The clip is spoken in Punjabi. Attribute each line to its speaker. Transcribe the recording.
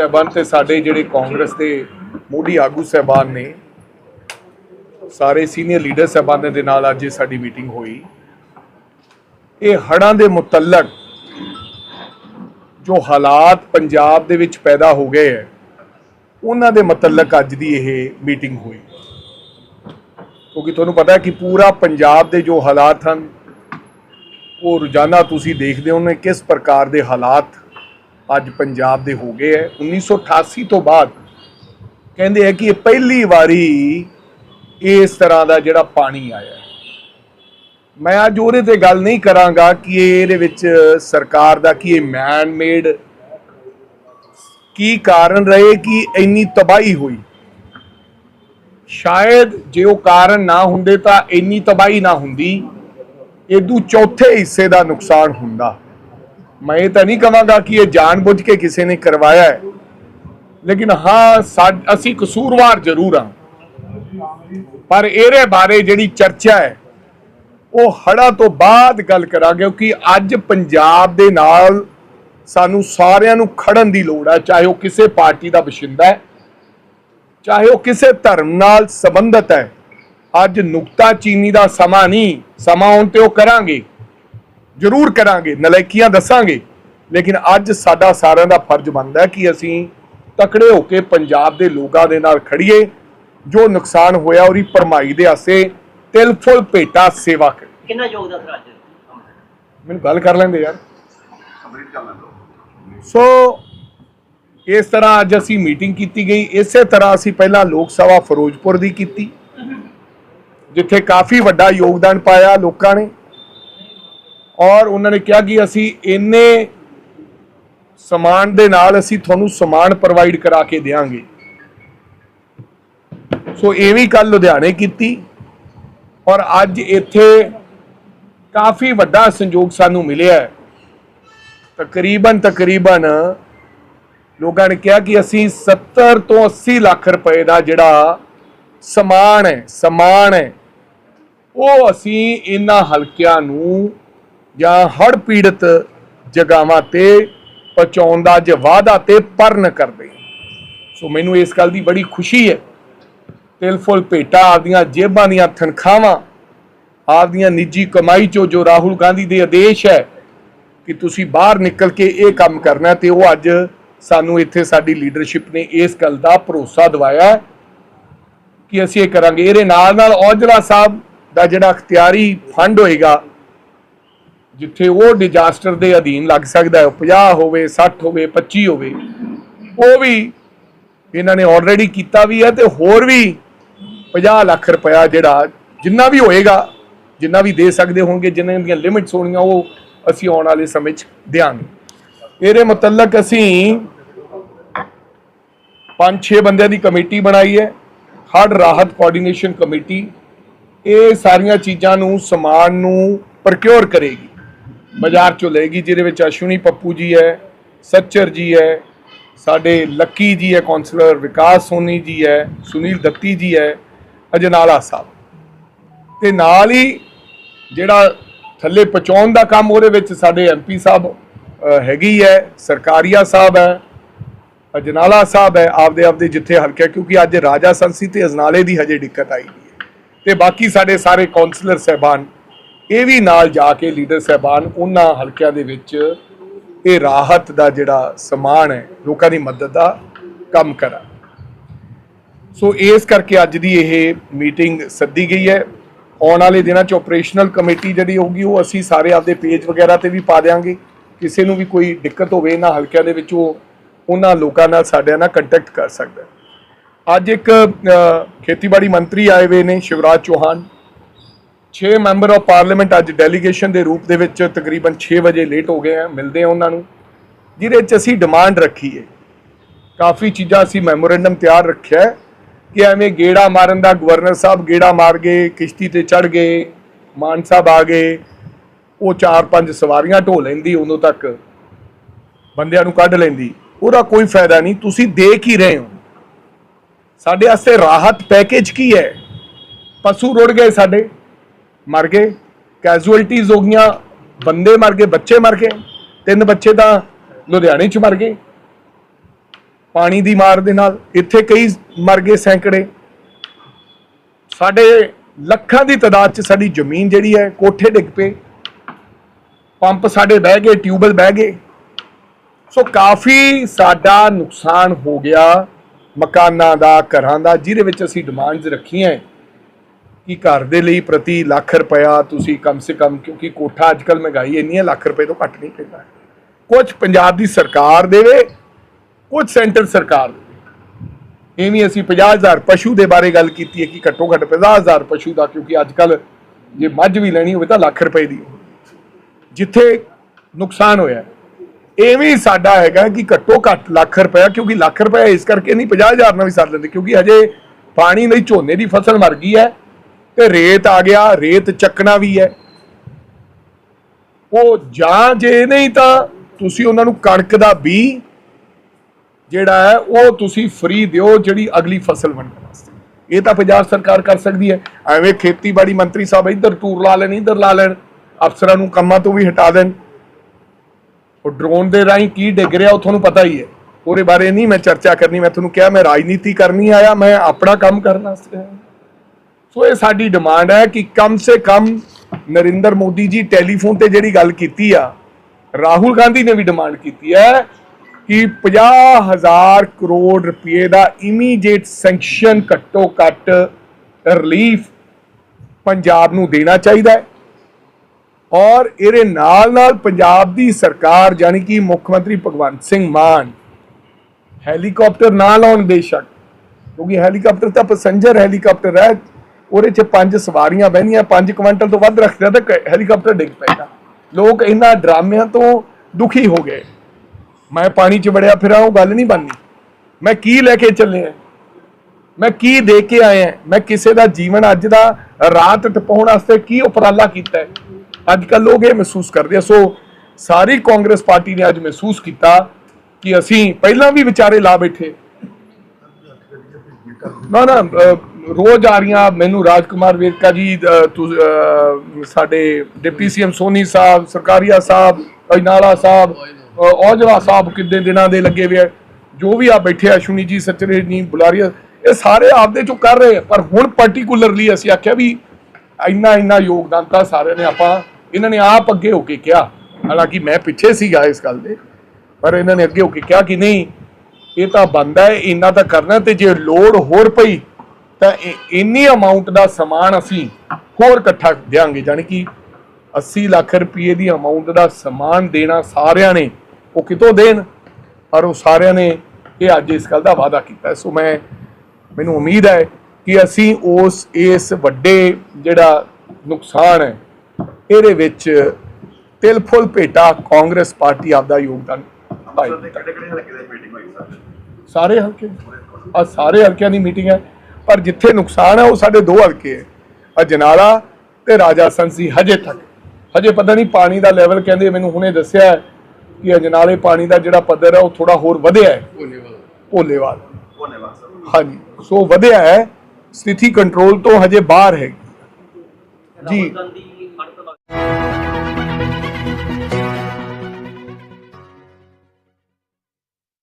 Speaker 1: ਸਹਿਬਾਨ ਤੇ ਸਾਡੇ ਜਿਹੜੇ ਕਾਂਗਰਸ ਦੇ ਮੋਢੀ ਆਗੂ ਸਹਿਬਾਨ ਨੇ, ਸਾਰੇ ਸੀਨੀਅਰ ਲੀਡਰ ਸਹਿਬਾਨਾਂ ਦੇ ਨਾਲ ਅੱਜ ਇਹ ਸਾਡੀ ਮੀਟਿੰਗ ਹੋਈ। ਇਹ ਹੜ੍ਹਾਂ ਦੇ ਮੁਤਲਕ ਜੋ ਹਾਲਾਤ ਪੰਜਾਬ ਦੇ ਵਿੱਚ ਪੈਦਾ ਹੋ ਗਏ ਹੈ, ਉਹਨਾਂ ਦੇ ਮੁਤਲਕ ਅੱਜ ਦੀ ਇਹ ਮੀਟਿੰਗ ਹੋਈ। ਕਿਉਂਕਿ ਤੁਹਾਨੂੰ ਪਤਾ ਹੈ ਕਿ ਪੂਰਾ ਪੰਜਾਬ ਦੇ ਜੋ ਹਾਲਾਤ ਹਨ, ਉਹ ਰੋਜ਼ਾਨਾ ਤੁਸੀਂ ਦੇਖਦੇ ਹੋ ਨੇ ਕਿਸ ਪ੍ਰਕਾਰ ਦੇ ਹਾਲਾਤ ਅੱਜ ਪੰਜਾਬ ਦੇ ਹੋ ਗਏ ਹੈ। 1988 ਤੋਂ ਬਾਅਦ ਕਹਿੰਦੇ ਹੈ ਕਿ ਇਹ ਪਹਿਲੀ ਵਾਰੀ ਇਸ ਤਰ੍ਹਾਂ ਦਾ ਜਿਹੜਾ ਪਾਣੀ ਆਇਆ ਮੈਂ ਅੱਜ ਉਹਦੇ ਤੇ ਗੱਲ ਨਹੀਂ ਕਰਾਂਗਾ ਕਿ ਇਹਦੇ ਵਿੱਚ ਸਰਕਾਰ ਦਾ ਕੀ ਇਹ ਮੈਨ ਮੇਡ ਕੀ ਕਾਰਨ ਰਹੇ, ਕਿ ਇੰਨੀ ਤਬਾਹੀ ਹੋਈ। ਸ਼ਾਇਦ ਜੇ ਉਹ ਕਾਰਨ ਨਾ ਹੁੰਦੇ ਤਾਂ ਇੰਨੀ ਤਬਾਹੀ ਨਾ ਹੁੰਦੀ ਇਦੂ ਚੌਥੇ ਹਿੱਸੇ ਦਾ ਨੁਕਸਾਨ ਹੁੰਦਾ। ਮੈਂ ਇਹ ਤਾਂ ਨਹੀਂ ਕਹਾਂਗਾ ਕਿ ਇਹ ਜਾਣਬੁੱਝ ਕੇ ਕਿਸੇ ਨੇ ਕਰਵਾਇਆ ਹੈ। ਲੇਕਿਨ ਹਾਂ ਸਾ- ਅਸੀਂ ਕਸੂਰਵਾਰ ਜ਼ਰੂਰ ਹਾਂ। ਪਰ ਇਹਦੇ ਬਾਰੇ ਜਿਹੜੀ ਚਰਚਾ ਹੈ, ਉਹ ਹੜਾ ਤੋਂ ਬਾਅਦ ਗੱਲ ਕਰਾਂਗੇ, ਕਿਉਂਕਿ ਅੱਜ ਪੰਜਾਬ ਦੇ ਨਾਲ ਸਾਨੂੰ ਸਾਰਿਆਂ ਨੂੰ ਖੜਨ ਦੀ ਲੋੜ ਹੈ, ਚਾਹੇ ਉਹ ਕਿਸੇ ਪਾਰਟੀ ਦਾ ਬਸ਼ਿੰਦਾ ਹੈ, ਚਾਹੇ ਉਹ ਕਿਸੇ ਧਰਮ ਨਾਲ ਸੰਬੰਧਤ ਹੈ। ਅੱਜ ਨੁਕਤਾ ਚੀਨੀ ਦਾ ਸਮਾਂ ਨਹੀਂ, ਸਮਾਂ ਆਉਣ ਤੇ ਉਹ ਕਰਾਂਗੇ। ਜ਼ਰੂਰ ਕਰਾਂਗੇ ਨਲਾਇਕੀਆਂ ਦੱਸਾਂਗੇ। ਲੇਕਿਨ ਅੱਜ ਸਾਡਾ ਸਾਰਿਆਂ ਦਾ ਫਰਜ਼ ਬਣਦਾ ਕਿ ਅਸੀਂ ਤਕੜੇ ਹੋ ਕੇ ਪੰਜਾਬ ਦੇ ਲੋਕਾਂ ਦੇ ਨਾਲ ਖੜੀਏ ਜੋ ਨੁਕਸਾਨ ਹੋਇਆ ਉਹਦੀ ਭਰਮਾਈ ਦੇ ਆਸੇ ਤਿਲ ਫੁੱਲ ਭੇਟਾ ਸੇਵਾ ਕਰੀਏ।
Speaker 2: ਕਿੰਨਾ ਯੋਗਦਾਨ ਸਰ ਅੱਜ?
Speaker 1: ਮੈਨੂੰ ਗੱਲ ਕਰ ਲੈਂਦੇ ਯਾਰ। ਸੋ ਇਸ ਤਰ੍ਹਾਂ ਅੱਜ ਅਸੀਂ ਮੀਟਿੰਗ ਕੀਤੀ ਗਈ। ਇਸੇ ਤਰ੍ਹਾਂ ਅਸੀਂ ਪਹਿਲਾਂ ਲੋਕ ਸਭਾ ਫਿਰੋਜ਼ਪੁਰ ਦੀ ਕੀਤੀ ਜਿੱਥੇ ਕਾਫੀ ਵੱਡਾ ਯੋਗਦਾਨ ਪਾਇਆ ਲੋਕਾਂ ਨੇ। ਔਰ ਉਹਨਾਂ ਨੇ ਕਿਹਾ ਕਿ ਅਸੀਂ ਇੰਨੇ ਸਮਾਨ ਦੇ ਨਾਲ ਅਸੀਂ ਤੁਹਾਨੂੰ ਸਮਾਨ ਪ੍ਰੋਵਾਈਡ ਕਰਾ ਕੇ ਦੇਵਾਂਗੇ ਸੋ ਇਹ ਵੀ ਕੱਲ ਲੁਧਿਆਣੇ ਕੀਤੀ ਔਰ ਅੱਜ ਇੱਥੇ ਕਾਫੀ ਵੱਡਾ ਸੰਯੋਗ ਸਾਨੂੰ ਮਿਲਿਆ ਤਕਰੀਬਨ ਤਕਰੀਬਨ ਲੋਕਾਂ ਨੇ ਕਿਹਾ ਕਿ ਅਸੀਂ 70 ਤੋਂ 80 ਲੱਖ ਰੁਪਏ ਦਾ ਜਿਹੜਾ ਸਮਾਨ ਹੈ ਸਮਾਨ ਹੈ, ਉਹ ਅਸੀਂ ਇਹਨਾਂ ਹਲਕਿਆਂ ਨੂੰ ਜਾਂ ਹੜ ਪੀੜਤ ਜਗਾਵਾਂ ਤੇ ਪਹੁੰਚਾਉਣ ਦਾ ਅੱਜ ਵਾਅਦਾ ਤੇ ਪਰਨ ਕਰਦੇ ਸੋ ਮੈਨੂੰ ਇਸ ਗੱਲ ਦੀ ਬੜੀ ਖੁਸ਼ੀ ਹੈ। ਤਿਲ ਫੁੱਲ ਭੇਟਾ ਆਪਦੀਆਂ ਜੇਬਾਂ ਦੀਆਂ ਤਨਖਾਹਾਂ, ਆਪਦੀਆਂ ਨਿੱਜੀ ਕਮਾਈ ਚੋਂ ਜੋ ਰਾਹੁਲ ਗਾਂਧੀ ਦੇ ਆਦੇਸ਼ ਹੈ ਕਿ ਤੁਸੀਂ ਬਾਹਰ ਨਿਕਲ ਕੇ ਇਹ ਕੰਮ ਕਰਨਾ ਹੈ ਤੇ ਉਹ ਅੱਜ ਸਾਨੂੰ ਇੱਥੇ ਸਾਡੀ ਲੀਡਰਸ਼ਿਪ ਨੇ ਇਸ ਗੱਲ ਦਾ ਭਰੋਸਾ ਦਿਵਾਇਆ ਕਿ ਅਸੀਂ ਇਹ ਕਰਾਂਗੇ। ਇਹਦੇ ਨਾਲ ਨਾਲ ਔਜਲਾ ਸਾਹਿਬ ਦਾ ਜਿਹੜਾ ਅਖਤਿਆਰੀ ਫੰਡ ਹੋਏਗਾ ਜਿੱਥੇ ਉਹ ਡਿਜ਼ਾਸਟਰ ਦੇ ਅਧੀਨ ਲੱਗ ਸਕਦਾ ਹੈ 50 ਹੋਵੇ 60 ਹੋਵੇ 25 ਹੋਵੇ, ਉਹ ਵੀ ਇਹਨਾਂ ਨੇ ਆਲਰੇਡੀ ਕੀਤਾ ਵੀ ਹੈ ਤੇ ਹੋਰ ਵੀ 50 ਲੱਖ ਰੁਪਇਆ ਜਿਹੜਾ ਜਿੰਨਾ ਵੀ ਹੋਏਗਾ, ਜਿੰਨਾ ਵੀ ਦੇ ਸਕਦੇ ਹੋਣਗੇ, ਜਿੰਨਾਂ ਦੀਆਂ ਲਿਮਿਟਸ ਹੋਣੀਆਂ ਉਹ ਅਸੀਂ ਆਉਣ ਵਾਲੇ ਸਮੇਂ 'ਚ ਦਿਆਂਗੇ ਇਹਦੇ ਮੁਤਲਕ ਅਸੀਂ ਪੰਜ ਛੇ ਬੰਦਿਆਂ ਦੀ ਕਮੇਟੀ ਬਣਾਈ ਹੈ ਹੜ ਰਾਹਤ ਕੋਆਰਡੀਨੇਸ਼ਨ ਕਮੇਟੀ, ਇਹ ਸਾਰੀਆਂ ਚੀਜ਼ਾਂ ਨੂੰ, ਸਮਾਨ ਨੂੰ ਪ੍ਰਕਿਉਰ ਕਰੇਗੀ। ਬਾਜ਼ਾਰ ਚੋਂ ਲਏਗੀ ਜਿਹਦੇ ਵਿੱਚ ਅਸ਼ਵਨੀ ਪੱਪੂ ਜੀ ਹੈ, ਸੱਚਰ ਜੀ ਹੈ, ਸਾਡੇ ਲੱਕੀ ਜੀ ਹੈ ਕਾਉਂਸਲਰ ਵਿਕਾਸ ਸੋਨੀ ਜੀ ਹੈ, ਸੁਨੀਲ ਦੱਤੀ ਜੀ ਹੈ, ਅਜਨਾਲਾ ਸਾਹਿਬ। ਤੇ ਨਾਲ ਹੀ ਜਿਹੜਾ ਥੱਲੇ ਪਹੁੰਚਾਉਣ ਦਾ ਕੰਮ ਉਹਦੇ ਵਿੱਚ ਸਾਡੇ ਐਮਪੀ ਸਾਹਿਬ ਹੈਗੀ ਹੈ, ਸਰਕਾਰੀਆ ਸਾਹਿਬ ਹੈ, ਅਜਨਾਲਾ ਸਾਹਿਬ ਹੈ, ਆਪਦੇ ਆਪਦੇ ਜਿੱਥੇ ਹਲਕੇ, ਕਿਉਂਕਿ ਅੱਜ ਰਾਜਾ ਸੰਸੀ ਤੇ ਅਜਨਾਲੇ ਦੀ ਹਜੇ ਦਿੱਕਤ ਆਈ ਹੋਈ ਹੈ। ਤੇ ਬਾਕੀ ਸਾਡੇ ਸਾਰੇ ਕਾਉਂਸਲਰ ਸਹਿਬਾਨ ਇਹ ਵੀ ਨਾਲ ਜਾ ਕੇ ਲੀਡਰ ਸਹਿਬਾਨ ਉਹਨਾਂ ਹਲਕਿਆਂ ਦੇ ਵਿੱਚ ਇਹ ਰਾਹਤ ਦਾ ਜਿਹੜਾ ਸਮਾਨ ਹੈ, ਲੋਕਾਂ ਦੀ ਮਦਦ ਦਾ ਕੰਮ ਕਰਾਂ। ਸੋ ਇਸ ਕਰਕੇ ਅੱਜ ਦੀ ਇਹ ਮੀਟਿੰਗ ਸੱਦੀ ਗਈ ਹੈ। ਆਉਣ ਵਾਲੇ ਦਿਨਾਂ 'ਚ ਆਪਰੇਸ਼ਨਲ ਕਮੇਟੀ ਜਿਹੜੀ ਹੋਊਗੀ, ਉਹ ਅਸੀਂ ਸਾਰੇ ਆਪਦੇ ਪੇਜ ਵਗੈਰਾ ਤੇ ਵੀ ਪਾ ਦਿਆਂਗੇ। ਕਿਸੇ ਨੂੰ ਵੀ ਕੋਈ ਦਿੱਕਤ ਹੋਵੇ ਇਹਨਾਂ ਹਲਕਿਆਂ ਦੇ ਵਿੱਚ, ਉਹ ਉਹਨਾਂ ਲੋਕਾਂ ਨਾਲ ਸਾਡੇ ਨਾਲ ਕੰਟੈਕਟ ਕਰ ਸਕਦਾ ਅੱਜ ਇੱਕ ਖੇਤੀਬਾੜੀ ਮੰਤਰੀ ਆਏ ਹੋਏ ਨੇ, Shivraj Chouhan. 6 member of parliament ਅੱਜ ਡੈਲੀਗੇਸ਼ਨ ਦੇ ਰੂਪ ਦੇ ਵਿੱਚ ਤਕਰੀਬਨ 6 ਵਜੇ ਲੇਟ ਹੋ ਗਏ ਆ, ਮਿਲਦੇ ਆ ਉਹਨਾਂ ਨੂੰ। ਜਿਹਦੇ 'ਚ ਅਸੀਂ ਡਿਮਾਂਡ ਰੱਖੀ ਹੈ ਕਾਫੀ ਚੀਜ਼ਾਂ ਅਸੀਂ ਮੈਮੋਰੈਂਡਮ ਤਿਆਰ ਰੱਖਿਆ ਕਿ ਐਵੇਂ ਗੇੜਾ ਮਾਰਨ ਦਾ ਗਵਰਨਰ ਸਾਹਿਬ ਗੇੜਾ ਮਾਰ ਗਏ, ਕਿਸ਼ਤੀ ਤੇ ਚੜ ਗਏ, ਮਾਨ ਸਾਹਿਬ ਆ ਗਏ, ਉਹ ਚਾਰ ਪੰਜ ਸਵਾਰੀਆਂ ਢੋ ਲੈਂਦੀ ਉਦੋਂ ਤੱਕ, ਬੰਦਿਆਂ ਨੂੰ ਕੱਢ ਲੈਂਦੀ। ਉਹਦਾ ਕੋਈ ਫਾਇਦਾ ਨਹੀਂ, ਤੁਸੀਂ ਦੇਖ ਹੀ ਰਹੇ ਹੋ। ਸਾਡੇ ਵਾਸਤੇ ਰਾਹਤ ਪੈਕੇਜ ਕੀ ਹੈ? ਪਸ਼ੂ ਰੁੜ ਗਏ ਸਾਡੇ। ਮਰ ਗਏ। ਕੈਜੂਅਲਟੀਜ਼ ਹੋ ਗਈਆਂ। ਬੰਦੇ ਮਰ ਗਏ, ਬੱਚੇ ਮਰ ਗਏ। ਤਿੰਨ ਬੱਚੇ ਤਾਂ ਲੁਧਿਆਣੇ ਚ ਮਰ ਗਏ। ਪਾਣੀ ਦੀ ਮਾਰ ਦੇ ਨਾਲ ਇੱਥੇ ਕਈ ਮਰ ਗਏ ਸੈਂਕੜੇ। ਸਾਡੇ ਲੱਖਾਂ ਦੀ ਤਾਦਾਦ 'ਚ ਸਾਡੀ ਜ਼ਮੀਨ ਜਿਹੜੀ ਹੈ, ਕੋਠੇ ਡਿੱਗ ਪਏ। ਪੰਪ ਸਾਡੇ ਬਹਿ ਗਏ ਟਿਊਬਲ ਬਹਿ ਗਏ। ਸੋ ਕਾਫੀ ਸਾਡਾ ਨੁਕਸਾਨ ਹੋ ਗਿਆ ਮਕਾਨਾਂ ਦਾ, ਘਰਾਂ ਦਾ, ਜਿਹਦੇ ਵਿੱਚ ਅਸੀਂ ਡਿਮਾਂਡਸ ਰੱਖੀਆਂ ਕਿ ਘਰ ਦੇ ਲਈ ਪ੍ਰਤੀ ਲੱਖ ਰੁਪਇਆ ਤੁਸੀਂ ਕਮ ਸੇ ਕਮ, ਕਿਉਂਕਿ ਕੋਠਾ ਅੱਜਕੱਲ ਮਹਿੰਗਾਈ ਇੰਨੀ ਹੈ ਲੱਖ ਰੁਪਏ ਤੋਂ ਘੱਟ ਨਹੀਂ ਪੈਂਦਾ। ਕੁਝ ਪੰਜਾਬ ਦੀ ਸਰਕਾਰ ਦੇਵੇ ਕੁਝ ਸੈਂਟਰ ਸਰਕਾਰ ਦੇਵੇ। ਐਵੇਂ ਅਸੀਂ 50000 ਪਸ਼ੂ ਦੇ ਬਾਰੇ ਗੱਲ ਕੀਤੀ ਹੈ ਕਿ ਘੱਟੋ ਘੱਟ 50000 ਪਸ਼ੂ ਦਾ, ਕਿਉਂਕਿ ਅੱਜਕੱਲ ਜੇ ਮੱਝ ਵੀ ਲੈਣੀ ਹੋਵੇ ਤਾਂ ਲੱਖ ਰੁਪਏ ਦੀ ਜਿੱਥੇ ਨੁਕਸਾਨ ਹੋਇਆ ਐਵੇਂ ਹੀ ਸਾਡਾ ਹੈਗਾ ਕਿ ਘੱਟੋ ਘੱਟ ਲੱਖ ਰੁਪਇਆ, ਕਿਉਂਕਿ ਲੱਖ ਰੁਪਇਆ ਇਸ ਕਰਕੇ ਨਹੀਂ 50000 ਨਾਲ ਵੀ ਸਰ ਲੈਂਦੇ, ਕਿਉਂਕਿ ਹਜੇ ਪਾਣੀ ਨਹੀਂ ਝੋਨੇ ਦੀ ਫਸਲ ਮਰ ਗਈ ਹੈ। ਤੇ ਰੇਤ ਆ ਗਿਆ, ਰੇਤ ਚੱਕਣਾ ਵੀ ਹੈ। ਉਹ ਜਾਂ ਜੇ ਨਹੀਂ ਤਾਂ ਤੁਸੀਂ ਉਹਨਾਂ ਨੂੰ ਕਣਕ ਦਾ ਬੀ ਜਿਹੜਾ ਹੈ, ਉਹ ਤੁਸੀਂ ਫ੍ਰੀ ਦਿਓ ਜਿਹੜੀ ਅਗਲੀ ਫਸਲ ਵੰਡਣ ਵਾਸਤੇ। ਇਹ ਤਾਂ ਪੰਜਾਬ ਸਰਕਾਰ ਕਰ ਸਕਦੀ ਹੈ। ਐਵੇਂ ਖੇਤੀਬਾੜੀ ਮੰਤਰੀ ਸਾਹਿਬ ਇੱਧਰ ਟੂਰ ਲਾ ਲੈਣ, ਇੱਧਰ ਲਾ ਲੈਣ, ਅਫਸਰਾਂ ਨੂੰ ਕੰਮਾਂ ਤੋਂ ਵੀ ਹਟਾ ਦੇਣ। ਉਹ ਡਰੋਨ ਦੇ ਰਾਹੀਂ ਕੀ ਡਿੱਗ ਰਿਹਾ, ਉਹ ਤੁਹਾਨੂੰ ਪਤਾ ਹੀ ਹੈ। ਉਹਦੇ ਬਾਰੇ ਨਹੀਂ ਮੈਂ ਚਰਚਾ ਕਰਨੀ, ਮੈਂ ਤੁਹਾਨੂੰ ਕਿਹਾ ਮੈਂ ਰਾਜਨੀਤੀ ਕਰਨੀ ਆਇਆ, ਮੈਂ ਆਪਣਾ ਕੰਮ ਕਰਨ ਵਾਸਤੇ ਆਇਆ। ਸੋ ਇਹ ਸਾਡੀ ਡਿਮਾਂਡ ਹੈ ਕਿ ਕਮ ਸੇ ਕਮ ਨਰਿੰਦਰ ਮੋਦੀ ਜੀ ਟੈਲੀਫੋਨ ਤੇ ਜਿਹੜੀ ਗੱਲ ਕੀਤੀ ਆ, ਰਾਹੁਲ ਗਾਂਧੀ ਨੇ ਵੀ ਡਿਮਾਂਡ ਕੀਤੀ ਹੈ ਕਿ 50000 ਕਰੋੜ ਰੁਪਏ ਦਾ ਇਮੀਡੀਏਟ ਸੈਂਕਸ਼ਨ ਘੱਟੋ ਘੱਟ ਰਿਲੀਫ ਪੰਜਾਬ ਨੂੰ ਦੇਣਾ ਚਾਹੀਦਾ ਹੈ। ਔਰ ਇਹਦੇ ਨਾਲ ਨਾਲ ਪੰਜਾਬ ਦੀ ਸਰਕਾਰ ਯਾਨੀ ਕਿ ਮੁੱਖ ਮੰਤਰੀ ਭਗਵੰਤ ਸਿੰਘ ਮਾਨ ਹੈਲੀਕਾਪਟਰ ਨਾ ਲਾਉਣ ਬੇਸ਼ੱਕ, ਕਿਉਂਕਿ ਹੈਲੀਕਾਪਟਰ ਤਾਂ ਪੈਸੰਜਰ ਹੈਲੀਕਾਪਟਰ ਹੈ ਉਹਦੇ 'ਚ ਪੰਜ ਸਵਾਰੀਆਂ ਬਹਿੰਦੀਆਂ, ਪੰਜ ਕੁਇੰਟਲ ਤੋਂ ਵੱਧ ਰੱਖਦੇ ਤਾਂ ਹੈਲੀਕਾਪਟਰ ਡਿੱਗ ਪੈਂਦਾ। ਲੋਕ ਇਹਨਾਂ ਡਰਾਮਿਆਂ ਤੋਂ ਦੁਖੀ ਹੋ ਗਏ। ਮੈਂ ਪਾਣੀ 'ਚ ਵੜਿਆ, ਫਿਰਾਂ ਉਹ ਗੱਲ ਨਹੀਂ ਬਣਨੀ। ਮੈਂ ਕੀ ਲੈ ਕੇ ਚੱਲਿਆ ਮੈਂ ਕੀ ਦੇ ਕੇ ਆਇਆ ਮੈਂ ਕਿਸੇ ਦਾ ਜੀਵਨ ਅੱਜ ਦਾ ਰਾਤ ਟਪਾਉਣ ਵਾਸਤੇ ਕੀ ਉਪਰਾਲਾ ਕੀਤਾ ਅੱਜ ਕੱਲ ਲੋਕ ਇਹ ਮਹਿਸੂਸ ਕਰਦੇ ਆ। ਸੋ ਸਾਰੀ ਕਾਂਗਰਸ ਪਾਰਟੀ ਨੇ ਅੱਜ ਮਹਿਸੂਸ ਕੀਤਾ ਕਿ ਅਸੀਂ ਪਹਿਲਾਂ ਵੀ ਵਿਚਾਰੇ ਲਾ ਬੈਠੇ। ਨਾ ਨਾ ਰੋਜ਼ ਆ ਰਹੀਆਂ। ਮੈਨੂੰ ਰਾਜਕੁਮਾਰ ਵੇਰਕਾ ਜੀ ਅਹ, ਤੁ- ਅਹ, ਸਾਡੇ ਡਿਪਟੀ ਸੀਐਮ ਸੋਨੀ ਸਾਹਿਬ ਸਰਕਾਰੀਆ ਸਾਹਿਬ ਅਜਨਾਲਾ ਸਾਹਿਬ ਅਹ, ਔਜਲਾ ਸਾਹਿਬ ਕਿੰਨੇ ਦਿਨਾਂ ਦੇ ਲੱਗੇ ਹੋਏ ਆ। ਜੋ ਵੀ ਆ ਬੈਠੇ ਆ ਅਸ਼ਵਨੀ ਜੀ ਸਚਰੇ ਨਹੀਂ ਬੁਲਾਰੀਆ ਇਹ ਸਾਰੇ ਆਪਦੇ ਚੋਂ ਕਰ ਰਹੇ ਪਰ ਹੁਣ ਪਾਰਟਿਕੂਲਰਲੀ ਅਸੀਂ ਆਖਿਆ ਵੀ ਇੰਨਾ ਇੰਨਾ ਯੋਗਦਾਨ ਤਾਂ ਸਾਰਿਆਂ ਨੇ ਆਪਾਂ ਇਹਨਾਂ ਨੇ ਆਪ ਅੱਗੇ ਹੋ ਕੇ ਕਿਹਾ। ਹਾਲਾਂਕਿ ਮੈਂ ਪਿੱਛੇ ਸੀਗਾ ਇਸ ਗੱਲ ਦੇ ਪਰ ਇਹਨਾਂ ਨੇ ਅੱਗੇ ਹੋ ਕੇ ਕਿਹਾ ਕਿ ਨਹੀਂ ਇਹ ਤਾਂ ਬੰਦਾ ਹੈ ਇੰਨਾ ਤਾਂ ਕਰਨਾ ਤੇ ਜੇ ਲੋੜ ਹੋਰ ਪਈ ਤਾਂ ਇੰਨੀ ਅਮਾਉਂਟ ਦਾ ਸਮਾਨ ਅਸੀਂ ਹੋਰ ਇਕੱਠਾ ਦਿਆਂਗੇ ਜਾਣੀ ਕਿ 80 ਲੱਖ ਰੁਪਏ ਦੀ ਅਮਾਉਂਟ ਦਾ ਸਮਾਨ ਦੇਣਾ ਸਾਰਿਆਂ ਨੇ ਉਹ ਕਿਤੋਂ ਦੇਣ? ਔਰ ਉਹ ਸਾਰਿਆਂ ਨੇ ਇਹ ਅੱਜ ਇਸ ਗੱਲ ਦਾ ਵਾਅਦਾ ਕੀਤਾ। ਸੋ ਮੈਂ ਮੈਨੂੰ ਉਮੀਦ ਹੈ ਕਿ ਅਸੀਂ ਉਸ ਇਸ ਵੱਡੇ ਜਿਹੜਾ ਨੁਕਸਾਨ ਹੈ ਇਹਦੇ ਵਿੱਚ ਤਿਲ ਫੁੱਲ ਭੇਟਾ ਕਾਂਗਰਸ ਪਾਰਟੀ ਆਪਦਾ ਯੋਗਦਾਨ
Speaker 2: ਸਰ
Speaker 1: ਸਾਰੇ? ਹਲਕੇ? ਆ ਸਾਰੇ ਹਲਕਿਆਂ ਦੀ ਮੀਟਿੰਗ ਹੈ। ਪਰ ਜਿੱਥੇ ਨੁਕਸਾਨ ਹੈ ਉਹ ਸਾਡੇ ਦੋ ਹਲਕੇ ਹੈ। ਅਜਨਾਲਾ ਤੇ ਰਾਜਾ ਸੰਸੀ ਹਜੇ ਤੱਕ। ਹਜੇ ਪਤਾ ਨਹੀਂ ਪਾਣੀ ਦਾ ਲੈਵਲ ਕਹਿੰਦੇ ਮੈਨੂੰ ਹੁਣੇ ਦੱਸਿਆ ਹੈ ਕਿ ਅਜਨਾਲੇ ਪਾਣੀ ਦਾ ਜਿਹੜਾ ਪੱਧਰ ਹੈ ਉਹ ਥੋੜਾ ਹੋਰ ਵਧਿਆ ਹੈ। ਭੋਲੇਵਾਲ। ਹਾਂਜੀ। ਸੋ ਵਧਿਆ ਹੈ ਸਥਿਤੀ ਕੰਟਰੋਲ ਤੋਂ ਹਜੇ ਬਾਹਰ ਹੈ। ਜੀ।